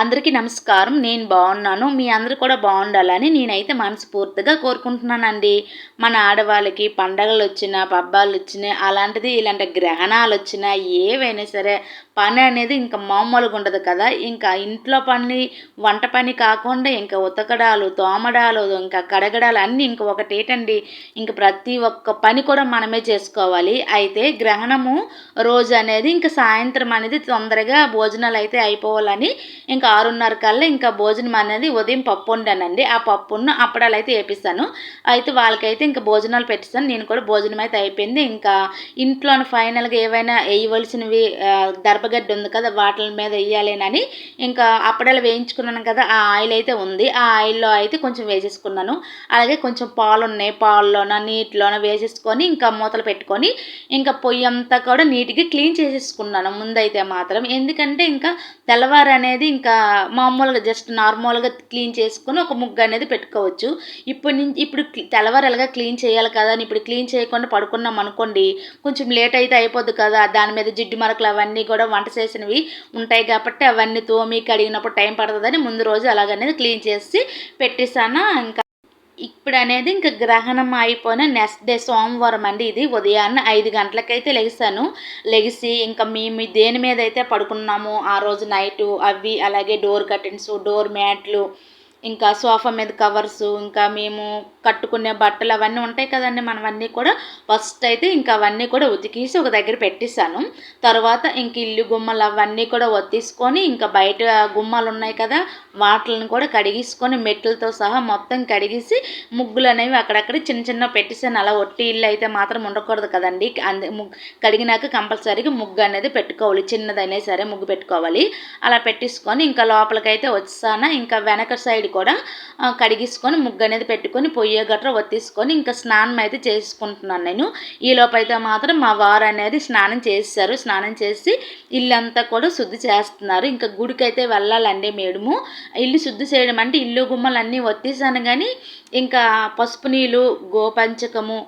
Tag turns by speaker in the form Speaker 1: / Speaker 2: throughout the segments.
Speaker 1: అందరికీ నమస్కారం. నేను బాగున్నాను. మీ అందరూ కూడా బాగుండాలని నేనైతే మనస్ఫూర్తిగా కోరుకుంటున్నానండి. మన ఆడవాళ్ళకి పండగలు వచ్చినా పబ్బాలు వచ్చినా అలాంటిది ఇలాంటి గ్రహణాలు వచ్చినా ఏవైనా సరే పని అనేది ఇంకా మామూలుగా ఉండదు కదా. ఇంకా ఇంట్లో పని వంట పని కాకుండా ఇంకా ఉతకడాలు తోమడాలు ఇంకా కడగడాలు అన్నీ ఇంక ఒకటేటండి. ఇంక ప్రతి ఒక్క పని కూడా మనమే చేసుకోవాలి. అయితే గ్రహణము రోజు అనేది ఇంకా సాయంత్రం అనేది తొందరగా భోజనాలు అయితే అయిపోవాలని ఇంకా ఇంకా ఆరున్నర కల్లా ఇంకా భోజనం అనేది ఉదయం పప్పు వండానండి. ఆ పప్పును అప్పడాలు అయితే వేపిస్తాను. అయితే వాళ్ళకైతే ఇంకా భోజనాలు పెట్టిస్తాను. నేను కూడా భోజనం అయితే అయిపోయింది. ఇంకా ఇంట్లో ఫైనల్గా ఏవైనా వేయవలసినవి దర్భగడ్డ ఉంది కదా వాటిల మీద వేయాలేనని ఇంకా అప్పడాలు వేయించుకున్నాను కదా ఆ ఆయిల్ అయితే ఉంది. ఆ ఆయిల్లో అయితే కొంచెం వేసేసుకున్నాను. అలాగే కొంచెం పాలు ఉన్నాయి పాల్లోన నీటిలోన వేసేసుకొని ఇంకా మూతలు పెట్టుకొని ఇంకా పొయ్యి అంతా కూడా నీట్గా క్లీన్ చేసేసుకున్నాను. ముందైతే మాత్రం. ఎందుకంటే ఇంకా తెల్లవారు అనేది ఇంకా మామూలుగా జస్ట్ నార్మల్గా క్లీన్ చేసుకొని ఒక ముగ్గు అనేది పెట్టుకోవచ్చు. ఇప్పుడు నుంచి ఇప్పుడు తెల్లవారు ఎలాగా క్లీన్ చేయాలి కదా అని ఇప్పుడు క్లీన్ చేయకుండా పడుకున్నాం అనుకోండి కొంచెం లేట్ అయితే అయిపోద్ది కదా. దాని మీద జిడ్డు మరకలు అవన్నీ కూడా వంట చేసినవి ఉంటాయి కాబట్టి అవన్నీ తోమి కడిగినప్పుడు టైం పడుతుందని ముందు రోజు అలాగనేది క్లీన్ చేసి పెట్టేసానా ఇంకా ఇప్పుడు అనేది ఇంకా గ్రహణం అయిపోయిన నెక్స్ట్ డే సోమవారం అండి ఇది. ఉదయాన్నే ఐదు గంటలకైతే లెగిసాను లెగిసి ఇంకా మేము దేని మీద అయితే పడుకున్నాము ఆ రోజు నైటు అవి అలాగే డోర్ కర్టెన్స్ డోర్ మ్యాట్లు ఇంకా సోఫా మీద కవర్స్ ఇంకా మేము కట్టుకునే బట్టలు అవన్నీ ఉంటాయి కదండి మనవన్నీ కూడా. ఫస్ట్ అయితే ఇంకా అవన్నీ కూడా ఉతికేసి ఒక దగ్గర పెట్టేశాను. తర్వాత ఇంక ఇల్లు గుమ్మలు అవన్నీ కూడా ఒత్తిసుకొని ఇంకా బయట గుమ్మాలు ఉన్నాయి కదా వాటిని కూడా కడిగేసుకొని మెట్లతో సహా మొత్తం కడిగేసి ముగ్గులు అనేవి అక్కడక్కడ చిన్న చిన్న పెట్టేసాను అలా ఒట్టి ఇల్లు అయితే మాత్రం ఉండకూడదు కదండి. అందే కడిగినాక కంపల్సరీగా ముగ్గు అనేది పెట్టుకోవాలి. చిన్నదైనా సరే ముగ్గు పెట్టుకోవాలి. అలా పెట్టేసుకొని ఇంకా లోపలికైతే వచ్చానా. ఇంకా వెనక సైడ్ కూడా కడిగించుకొని ముగ్గు అనేది పెట్టుకొని పొయ్యి గట్రా ఒత్తిసుకొని ఇంకా స్నానం అయితే చేసుకుంటున్నాను నేను. ఈ లోపైతే మాత్రం మా వారు అనేది స్నానం చేశారు. స్నానం చేసి ఇల్లంతా కూడా శుద్ధి చేస్తున్నారు. ఇంకా గుడికైతే వెళ్ళాలండి మేడము. ఇల్లు శుద్ధి చేయడం అంటే ఇల్లు గుమ్మలన్నీ ఒత్తేసాను కానీ ఇంకా పసుపు నీళ్ళు గోపంచకము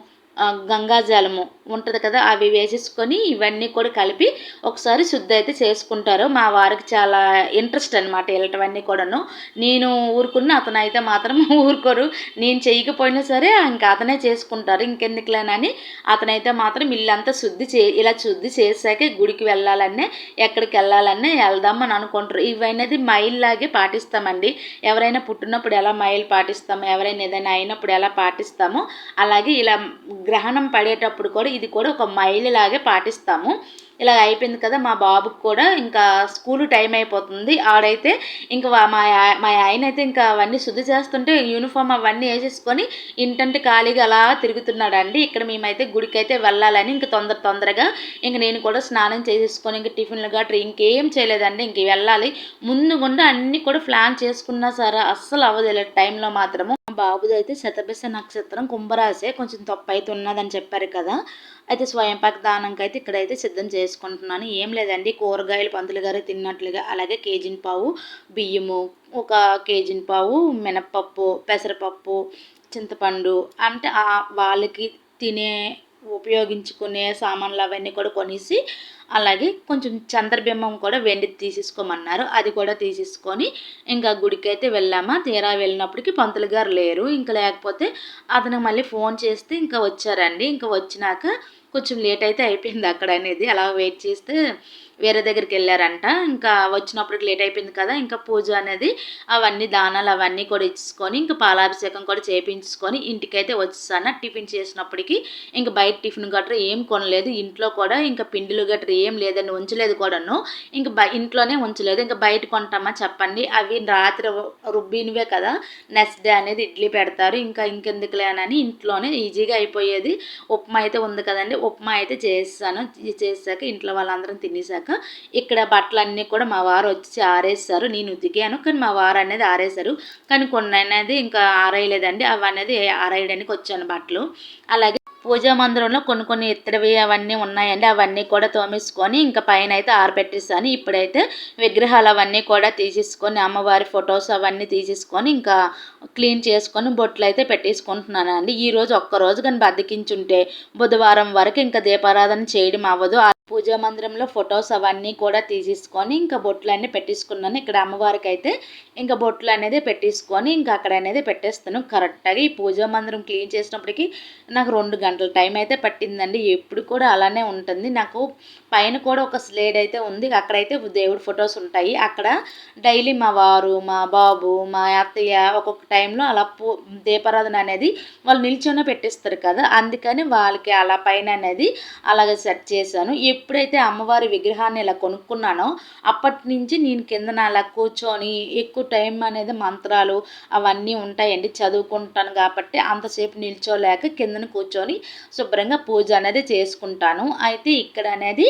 Speaker 1: గంగాజలము ఉంటుంది కదా అవి వేసేసుకొని ఇవన్నీ కూడా కలిపి ఒకసారి శుద్ధి అయితే చేసుకుంటారు. మా వారికి చాలా ఇంట్రెస్ట్ అనమాట వెళ్ళటవన్నీ కూడాను. నేను ఊరుకున్న అతను అయితే మాత్రం ఊరుకోరు. నేను చేయకపోయినా సరే ఇంకా అతనే చేసుకుంటారు. ఇంకెందుకులేనని అతనైతే మాత్రం ఇల్లంతా శుద్ధి చే ఇలా శుద్ధి చేశాకే గుడికి వెళ్ళాలనే ఎక్కడికి వెళ్ళాలనే వెళ్దామని అనుకుంటారు. ఇవన్నది మైల్లాగే పాటిస్తామండి. ఎవరైనా పుట్టినప్పుడు ఎలా మైల్ పాటిస్తాము ఎవరైనా ఏదైనా అయినప్పుడు ఎలా పాటిస్తామో అలాగే ఇలా గ్రహణం పడేటప్పుడు కూడా ఇది కూడా ఒక మైలులాగే పాటిస్తాము. ఇలా అయిపోయింది కదా మా బాబుకి కూడా ఇంకా స్కూల్ టైం అయిపోతుంది. ఆడైతే ఇంకా మా మా ఆయన అయితే ఇంకా అవన్నీ శుద్ధి చేస్తుంటే యూనిఫామ్ అవన్నీ వేసేసుకొని ఇంటంటే ఖాళీగా అలా తిరుగుతున్నాడండి. ఇక్కడ మేమైతే గుడికి అయితే వెళ్ళాలని ఇంక తొందర తొందరగా ఇంక నేను కూడా స్నానం చేసేసుకొని ఇంక టిఫిన్లు గట్రా ఇంకేం చేయలేదండి. ఇంక వెళ్ళాలి. ముందు గుండా అన్నీ కూడా ప్లాన్ చేసుకున్నా సరే అస్సలు అవ్వదు టైంలో మాత్రము. బాబుది అయితే శతభిష నక్షత్రం కుంభరాశే. కొంచెం తప్పు అయితే ఉన్నదని చెప్పారు కదా. అయితే స్వయంపాక దానంకి అయితే ఇక్కడైతే సిద్ధం చేసుకుంటున్నాను. ఏం లేదండి. కూరగాయలు పంతులు గారు తిన్నట్లుగా అలాగే కేజీన్ పావు బియ్యము ఒక కేజీన్ పావు మినప్పప్పు పెసరపప్పు చింతపండు అంటే వాళ్ళకి తినే ఉపయోగించుకునే సామాన్లు అవన్నీ కూడా కొనేసి అలాగే కొంచెం చంద్రబింబం కూడా వెండి తీసేసుకోమన్నారు. అది కూడా తీసేసుకొని ఇంకా గుడికి అయితే వెళ్ళామా? తీరా వెళ్ళినప్పటికీ పంతులు గారు లేరు. ఇంకా లేకపోతే అతను మళ్ళీ ఫోన్ చేస్తే ఇంకా వచ్చారండి. ఇంకా వచ్చినాక కొంచెం లేట్ అయితే అయిపోయింది అక్కడ అనేది. అలా వెయిట్ చేస్తే వేరే దగ్గరికి వెళ్ళారంట. ఇంకా వచ్చినప్పటికి లేట్ అయిపోయింది కదా. ఇంకా పూజ అనేది అవన్నీ దానాలు అవన్నీ కూడా ఇచ్చుకొని ఇంకా పాలాభిషేకం కూడా చేయించుకొని ఇంటికైతే వచ్చేసాను. టిఫిన్ చేసినప్పటికీ ఇంకా బయట టిఫిన్ గట్రా ఏం కొనలేదు. ఇంట్లో కూడా ఇంకా పిండిలు గట్రా ఏం లేదని ఉంచలేదు కూడాను. ఇంకా బ ఇంట్లోనే ఉంచలేదు. ఇంకా బయట కొంటామా చెప్పండి. అవి రాత్రి రుబ్బినవే కదా. నెక్స్ట్ డే అనేది ఇడ్లీ పెడతారు. ఇంకా ఇంకెందుకులేనని ఇంట్లోనే ఈజీగా అయిపోయేది. ఉప్మా అయితే ఉంది కదండి. ఉప్మా అయితే చేస్తాను. చేసాక ఇంట్లో వాళ్ళందరం తినేసాక ఇక్కడ బట్టలన్నీ కూడా మా వారు వచ్చి ఆరేస్తారు. నేను ఉతికాను. కానీ మా వారు అనేది ఆరేశారు. కానీ కొన్ని అనేది ఇంకా ఆరేయలేదండి. అవి అనేది ఆరేయడానికి వచ్చాను బట్టలు. అలాగే పూజా మందిరంలో కొన్ని కొన్ని ఇత్తడివి అవన్నీ ఉన్నాయండి. అవన్నీ కూడా తోమేసుకొని ఇంకా పైన అయితే ఆరబెట్టేసాను. ఇప్పుడైతే విగ్రహాలు అవన్నీ కూడా తీసేసుకొని అమ్మవారి ఫొటోస్ అవన్నీ తీసేసుకొని ఇంకా క్లీన్ చేసుకొని బొట్లు అయితే పెట్టేసుకుంటున్నాను అండి ఈరోజు ఒక్కరోజు కానీ బద్దకించుంటే బుధవారం వరకు ఇంకా దీపారాధన చేయడం అవ్వదు. పూజా మందిరంలో ఫొటోస్ అవన్నీ కూడా తీసేసుకొని ఇంకా బొట్లు అన్నీ పెట్టేసుకున్నాను. ఇక్కడ అమ్మవారికి అయితే ఇంకా బొట్లు అనేది పెట్టేసుకొని ఇంకా అక్కడ అనేది పెట్టేస్తాను. కరెక్ట్గా ఈ పూజా మందిరం క్లీన్ చేసినప్పటికీ నాకు రెండు గంటల టైం అయితే పట్టిందండి. ఎప్పుడు కూడా అలానే ఉంటుంది. నాకు పైన కూడా ఒక స్లేడ్ అయితే ఉంది. అక్కడైతే దేవుడి ఫొటోస్ ఉంటాయి. అక్కడ డైలీ మా వారు మా బాబు మా అత్తయ్య ఒక్కొక్క టైంలో అలా పూ దీపారాధన అనేది వాళ్ళు నిల్చొనే పెట్టిస్తారు కదా. అందుకని వాళ్ళకి అలా పైన అనేది అలాగే సెట్ చేశాను. ఎప్పుడైతే అమ్మవారి విగ్రహాన్ని ఇలా కొనుక్కున్నానో అప్పటి నుంచి నేను కిందన అలా కూర్చొని ఎక్కువ టైం అనేది మంత్రాలు అవన్నీ ఉంటాయండి. చదువుకుంటాను కాబట్టి అంతసేపు నిల్చోలేక కిందన కూర్చొని శుభ్రంగా పూజ అనేది చేసుకుంటాను. అయితే ఇక్కడ అనేది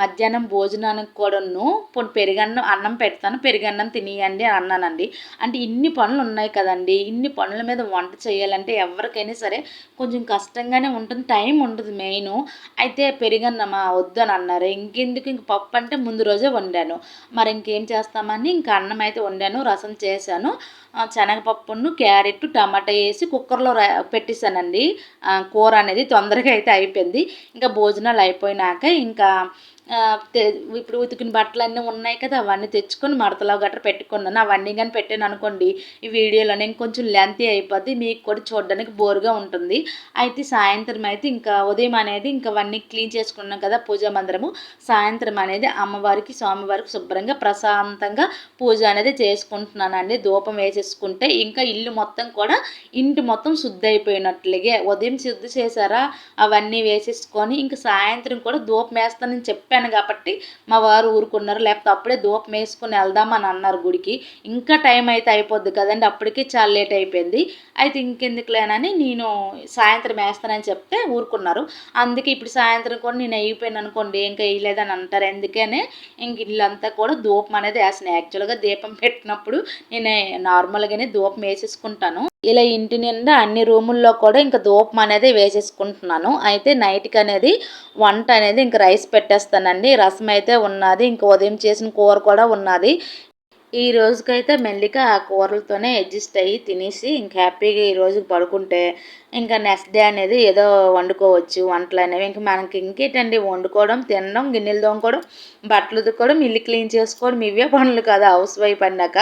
Speaker 1: మధ్యాహ్నం భోజనానికి కూడాను పోనీ పెరుగన్నం అన్నం పెడతాను పెరుగన్నం తినియండి అన్నానండి. అంటే ఇన్ని పనులు ఉన్నాయి కదండి ఇన్ని పనుల మీద వంట చేయాలంటే ఎవరికైనా సరే కొంచెం కష్టంగానే ఉంటుంది టైం ఉండదు మెయిన్. అయితే పెరుగన్నమా వద్దని అన్నారు ఇంకెందుకు ఇంక పప్పు అంటే ముందు రోజే వండాను. మరి ఇంకేం చేస్తామని ఇంక అన్నం అయితే వండాను రసం చేశాను. శనగపప్పును క్యారెట్ టమాటా వేసి కుక్కర్లో పెట్టేశానండి. కూర అనేది తొందరగా అయితే అయిపోయింది. ఇంకా భోజనాలు అయిపోయినాక ఇంకా um, ఇప్పుడు ఉతికిన బట్టలు అన్నీ ఉన్నాయి కదా అవన్నీ తెచ్చుకొని మడతలో గట్రా పెట్టుకున్నాను అవన్నీ కానీ పెట్టాను అనుకోండి ఈ వీడియోలో నేను కొంచెం లెంతీ అయిపోద్ది మీకు కూడా చూడడానికి బోర్గా ఉంటుంది. అయితే సాయంత్రం అయితే ఇంకా ఉదయం అనేది ఇంకా అవన్నీ క్లీన్ చేసుకున్నాం కదా పూజా మందిరము. సాయంత్రం అనేది అమ్మవారికి స్వామివారికి శుభ్రంగా ప్రశాంతంగా పూజ అనేది చేసుకుంటున్నానండి. ధూపం వేసేసుకుంటే ఇంకా ఇల్లు మొత్తం కూడా ఇంటి మొత్తం శుద్ధి అయిపోయినట్లుగా ఉదయం శుద్ధి చేశారా అవన్నీ వేసేసుకొని ఇంకా సాయంత్రం కూడా ధూపం వేస్తానని చెప్పి చెప్పాను కాబట్టి మా వారు ఊరుకున్నారు. లేకపోతే అప్పుడే ధూపం వేసుకుని వెళ్దామని అన్నారు గుడికి. ఇంకా టైం అయితే అయిపోద్ది కదండి. అప్పటికే చాలా లేట్ అయిపోయింది. అయితే ఇంకెందుకులేనని నేను సాయంత్రం వేస్తానని చెప్తే ఊరుకున్నారు. అందుకే ఇప్పుడు సాయంత్రం కూడా నేను అయిపోయాను అనుకోండి. ఇంకా వేయలేదని అంటారు. ఎందుకనే ఇంక ఇల్లంతా కూడా ధూపం అనేది వేస్తున్నాయి యాక్చువల్గా దీపం పెట్టినప్పుడు నేను నార్మల్గానే ధూపం వేసేసుకుంటాను. ఇలా ఇంటి నిండా అన్ని రూముల్లో కూడా ఇంకా ధూపం అనేది వేసేసుకుంటున్నాను. అయితే నైట్కి అనేది వంట అనేది ఇంక రైస్ పెట్టేస్తానండి. రసం అయితే ఉన్నది. ఇంకా ఉదయం చేసిన కూర కూడా ఉన్నది. ఈ రోజుకైతే మెల్లిగా ఆ కూరలతోనే అడ్జస్ట్ అయ్యి తినేసి ఇంక హ్యాపీగా ఈ రోజుకి పడుకుంటే ఇంకా నెక్స్ట్ డే అనేది ఏదో వండుకోవచ్చు వంటలు అనేవి. ఇంకా మనకి ఇంకేటండి? వండుకోవడం తినడం గిన్నెలు తోముకోవడం బట్టలు ఉతుక్కోవడం ఇల్లు క్లీన్ చేసుకోవడం ఇవే పనులు కదా. హౌస్ వైఫ్ అన్నాక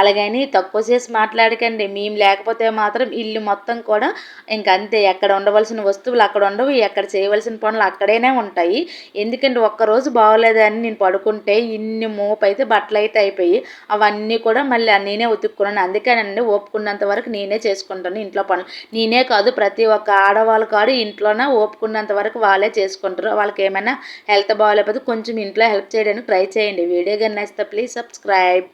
Speaker 1: అలాగని తక్కువ చేసి మాట్లాడకండి. మేము లేకపోతే మాత్రం ఇల్లు మొత్తం కూడా ఇంక అంతే. ఎక్కడ ఉండవలసిన వస్తువులు అక్కడ ఉండవు. ఎక్కడ చేయవలసిన పనులు అక్కడేనే ఉంటాయి. ఎందుకంటే ఒక్కరోజు బాగోలేదని నేను పడుకుంటే ఇన్ని మోపు అయితే బట్టలు అయితే అయిపోయి అవన్నీ కూడా మళ్ళీ నేనే ఉతుక్కున్నాను. అందుకేనండి ఒప్పుకున్నంత వరకు నేనే చేసుకుంటాను ఇంట్లో పనులు. నేనే కాదు ప్రతి ఒక్క ఆడవాళ్ళు కాడు ఇంట్లోనే ఓపుకున్నంత వరకు వాళ్ళే చేసుకుంటారు. వాళ్ళకి ఏమైనా హెల్త్ బాగాలేకపోతే కొంచెం ఇంట్లో హెల్ప్ చేయడానికి ట్రై చేయండి. వీడియో కానీ నచ్చితే ప్లీజ్ సబ్స్క్రైబ్.